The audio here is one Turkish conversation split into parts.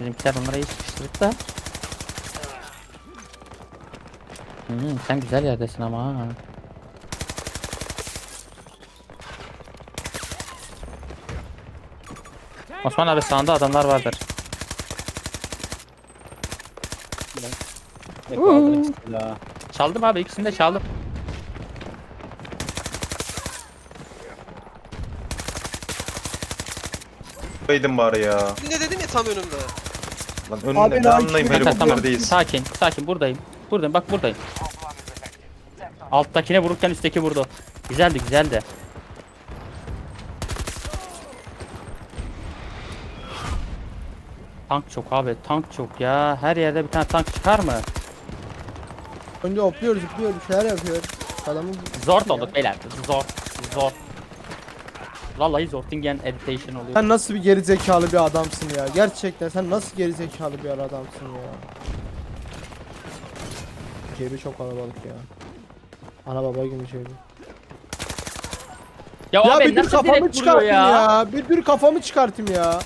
Bizimkiler onlara iyi sıkıştırdık da. Hmm, sen güzel yerdesin ama ha. Osman abi sağında adamlar vardır. Çaldım abi ikisini de çaldım. Koydum bari ya. Ne dedim ya tam önümde. Lan Abi, önünde ben anlayayım Tamam, tamam. helikopterdeyiz. Sakin, sakin buradayım. Buradayım bak buradayım. Alttakine vururken üstteki vurdu. Güzeldi güzeldi. Tank çok abi tank çok ya. Her yerde bir tane tank çıkar mı? Önce hopluyor zıplıyor bir şeyler yapıyor. Adamı Zor olduk beyler. Zor. Zor. Vallahi Zortingen editation oluyor. Sen nasıl bir geri zekalı bir adamsın ya. Gerçekten sen nasıl geri zekalı bir adamsın ya. Cebi çok kalabalık ya. Ana baba gibi cebi. Ya, Ya abi bir dur kafamı çıkartayım ya. ya? Bir dur kafamı çıkartayım ya.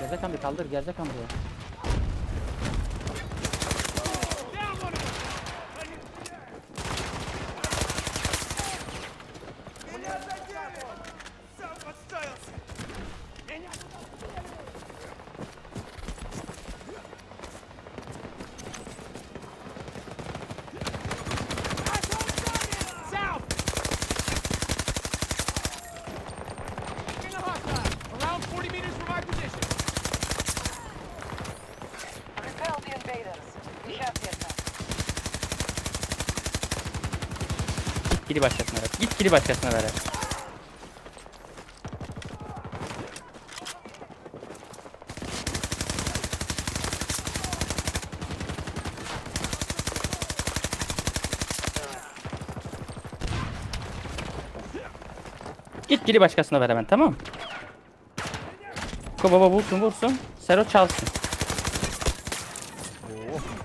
Gerzek amca kaldır gerzek amca. Kili başkasına ver. Git kili başkasına ver. Git kili başkasına ver hemen tamam mı? Baba vursun vursun. Sero çalsın. We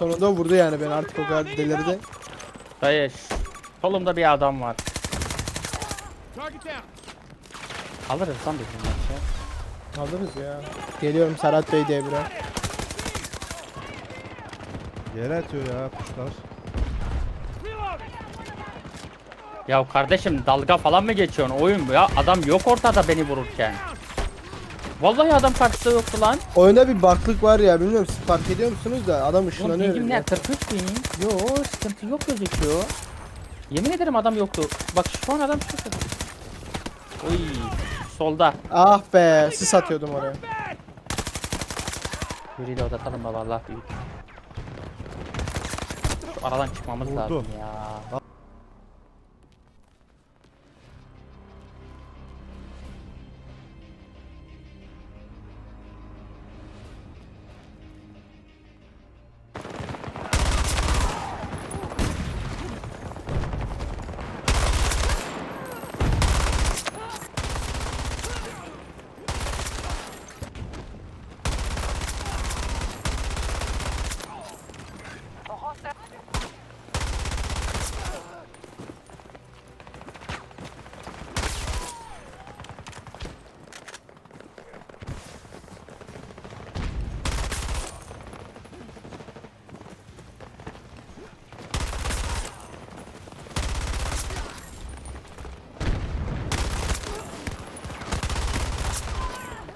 sonunda vurdu yani beni artık o kadar delirdi. Dayı solumda bir adam var. Alırız lan biz bunu maçı. Alırız ya. Geliyorum Serhat Bey devre. Yere atıyor ya kuşlar. Ya kardeşim dalga falan mı geçiyorsun oyun bu ya adam yok ortada beni vururken. Vallahi adam karşıda yoktu lan. Oyunda bir baklık var ya bilmiyorum siz fark ediyor musunuz da adam Oğlum ışınlanıyor. pingim ne? ya. 43 bin. Yo sıkıntı yok gözüküyor. Yemin ederim adam yoktu. Bak şu an adam şurada. Oy solda. Ah be sis atıyordum oraya. Yürüyle odatalım baba Allah büyük. Şu aradan çıkmamız Vurdu. lazım ya.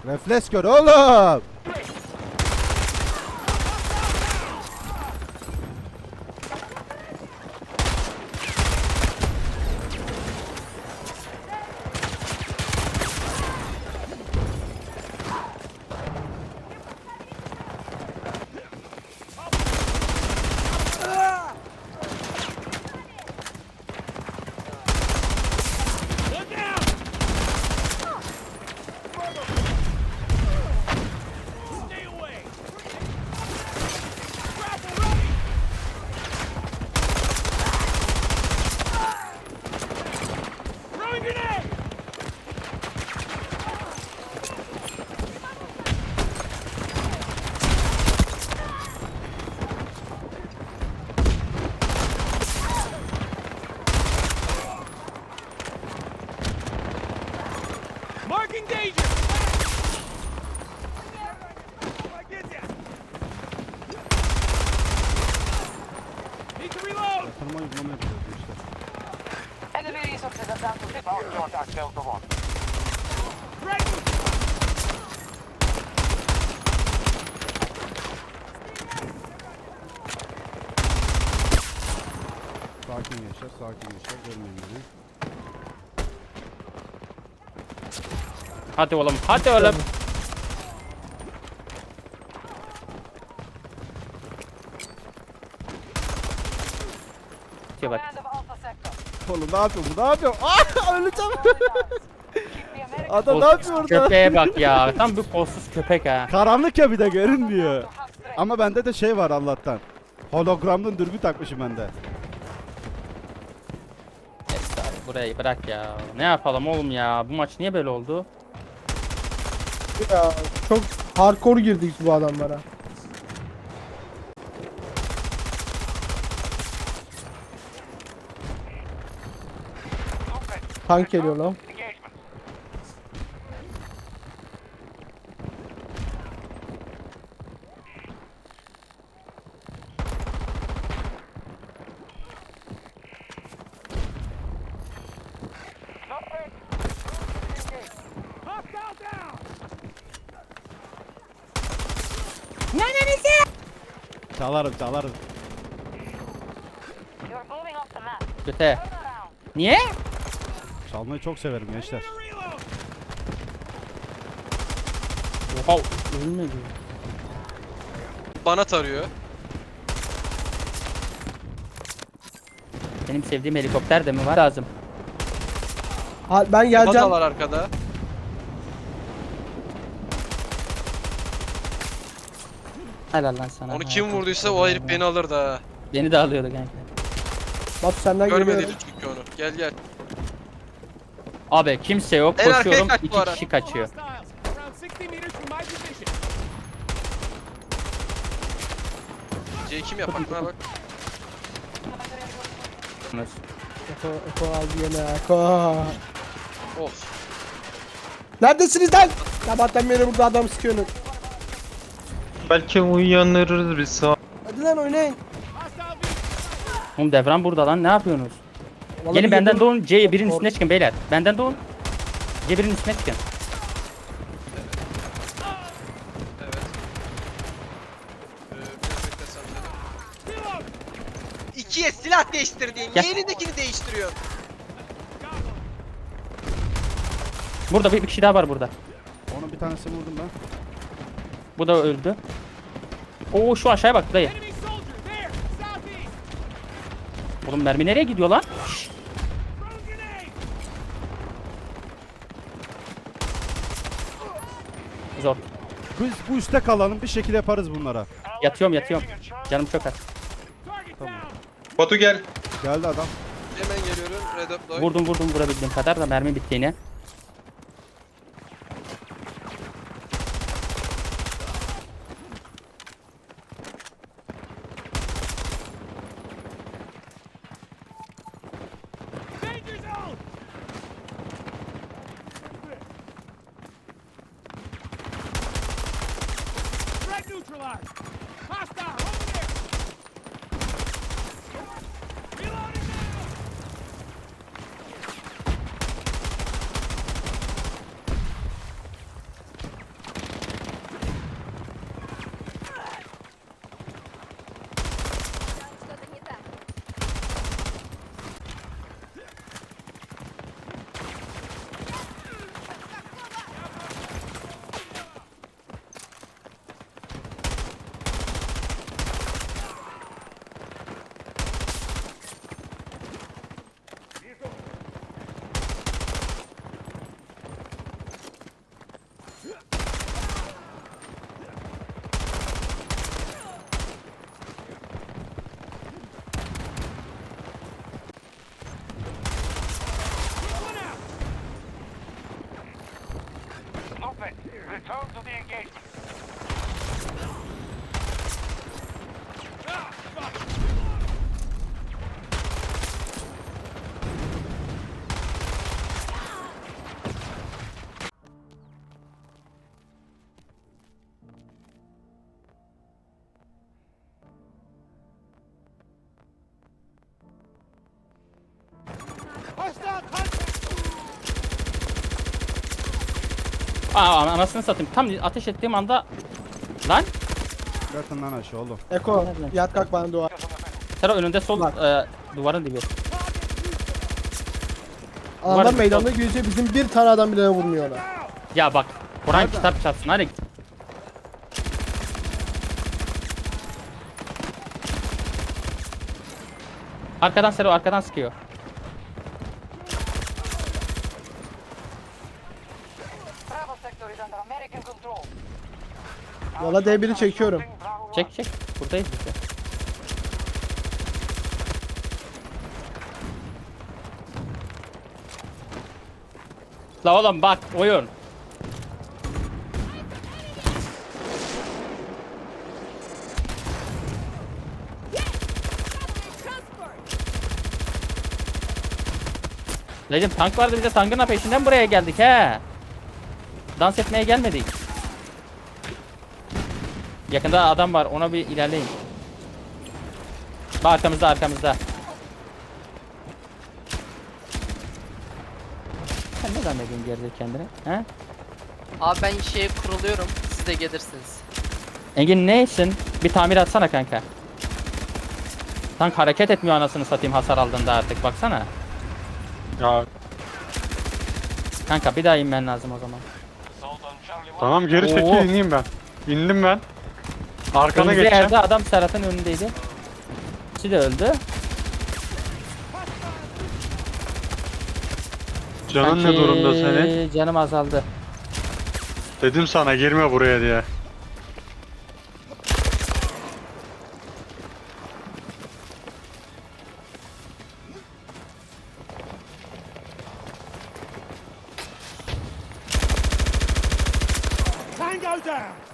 Refleks gör oğlum. Sakin gençler, sakin gençler. Görmeyin beni. Hadi oğlum hadi oğlum. Bak. Alpha Sector. Oğlum ne yapıyor bu? Ne yapıyor? Aa öleceğim. Adam ne yapıyor orada? Köpeğe bak ya. Tam bir kolsuz köpek ha. Karanlık ya bir de görünmüyor. Ama bende de şey var Allah'tan. Hologramlı dürbün takmışım bende. Burayı bırak ya. Ne yapalım oğlum ya? Bu maç niye böyle oldu? Ya çok hardcore girdik bu adamlara. Tank geliyor lan. Çalarım çalarım. Around. Niye? Çalmayı çok severim gençler. Oha ölmedi. Bana tarıyor. Benim sevdiğim helikopter de mi var lazım? Ha, ben Bata geleceğim. var arkada. Helal lan sana. Onu kim vurduysa o herif beni alırdı ha. Beni de alıyordu kanka. Batu senden Görmediydi geliyorum. çünkü onu. Gel gel. Abi kimse yok. En arkaya Koşuyorum. kaç bu iki ara. kişi kaçıyor. Hostiles, around 60 meters from my position. C kim yapak buna bak. Eko, Eko aldı yine Eko. Of. Neredesiniz lan? Sabahtan beri burada adam sıkıyorsunuz. Belki uyanırız biz sağ. Hadi lan oynayın. Oğlum devran burada lan ne yapıyorsunuz? Vallahi Gelin bir benden doğun C1'in üstüne çıkın beyler. Benden doğun. C1'in üstüne çıkın. İkiye silah değiştirdin. Gel. Niye elindekini değiştiriyorsun? Burada bir, bir kişi daha var burada. Onun bir tanesini vurdum ben. Bu da öldü. Oo şu aşağıya bak dayı. Oğlum mermi nereye gidiyor lan? Zor. Biz bu üstte kalalım bir şekilde yaparız bunlara. Yatıyorum yatıyorum. Canım çok az. Down! Batu gel. Geldi adam. Hemen geliyorum. Red up. Vurdum vurdum vurabildiğim kadar da mermi bitti yine. Come on. engaged. Aa anasını satayım. Tam ateş ettiğim anda lan Yatın lan aşağı oğlum. Eko yat kalk bana dua. Sera önünde sol Bak. e, duvarın dibi. Var- meydanda geziyor bizim bir tane adam bile vurmuyor ona. Ya bak Kur'an kitap çarpsın hadi. Arkadan Sero arkadan sıkıyor. Valla D1'i çekiyorum. Çek çek. Buradayız biz. La oğlum bak oyun. Legend tank vardı biz de tankın peşinden buraya geldik he. Dans etmeye gelmedik. Yakında adam var ona bir ilerleyin. Bak arkamızda arkamızda. Sen ne zannediyorsun geride kendine? He? Abi ben şeye kuruluyorum. Siz de gelirsiniz. Engin neysin? Bir tamir atsana kanka. Tank hareket etmiyor anasını satayım hasar aldığında artık baksana. Ya Kanka bir daha inmen lazım o zaman. Tamam geri çekil Oo. ineyim ben. İndim ben. Arkana Kırmızı geçeceğim. yerde adam Serhat'ın önündeydi. İkisi de öldü. Canın ne Sanki durumda senin? Canım azaldı. Dedim sana girme buraya diye. Down.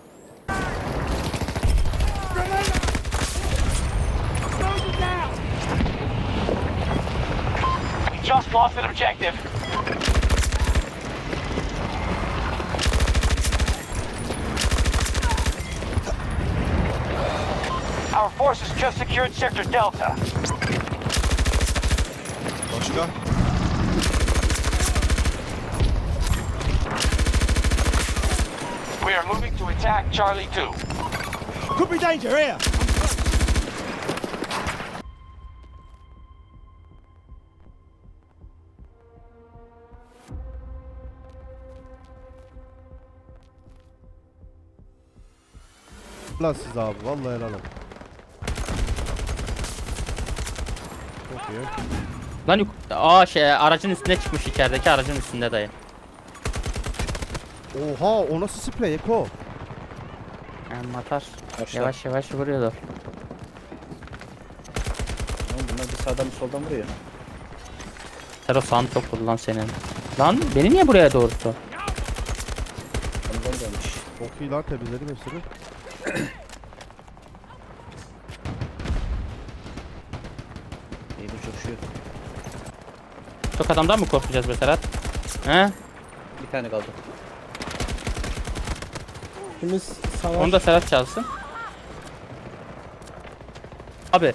Just lost an objective. Our forces just secured Sector Delta. Başka? We are moving to attack Charlie 2. Could be danger here. Lan siz abi vallahi helal olsun. Çok iyi. Lan yuk- aa şey aracın üstüne çıkmış içerideki aracın üstünde dayı. Oha o nasıl sprey Eko? Yani matar. Yavaş yavaş vuruyorlar. Bunlar bir sağdan bir soldan vuruyor. Sero sağın çok vurdu lan senin. Lan beni niye buraya doğurttu? Ondan dönmüş. Çok iyi lan temizledim hepsini. İyi bu coşuyor. Çok adamdan mı korkacağız be Serhat? He? Bir tane kaldı. Temiz savaş. Onu da Serhat çalsın. Abi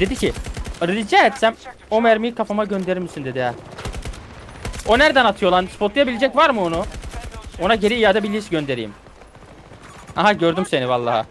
dedi ki rica etsem o mermiyi kafama gönderir misin dedi ha. O nereden atıyor lan? Spotlayabilecek var mı onu? Ona geri iade bilgisi göndereyim. Aha gördüm seni vallahi.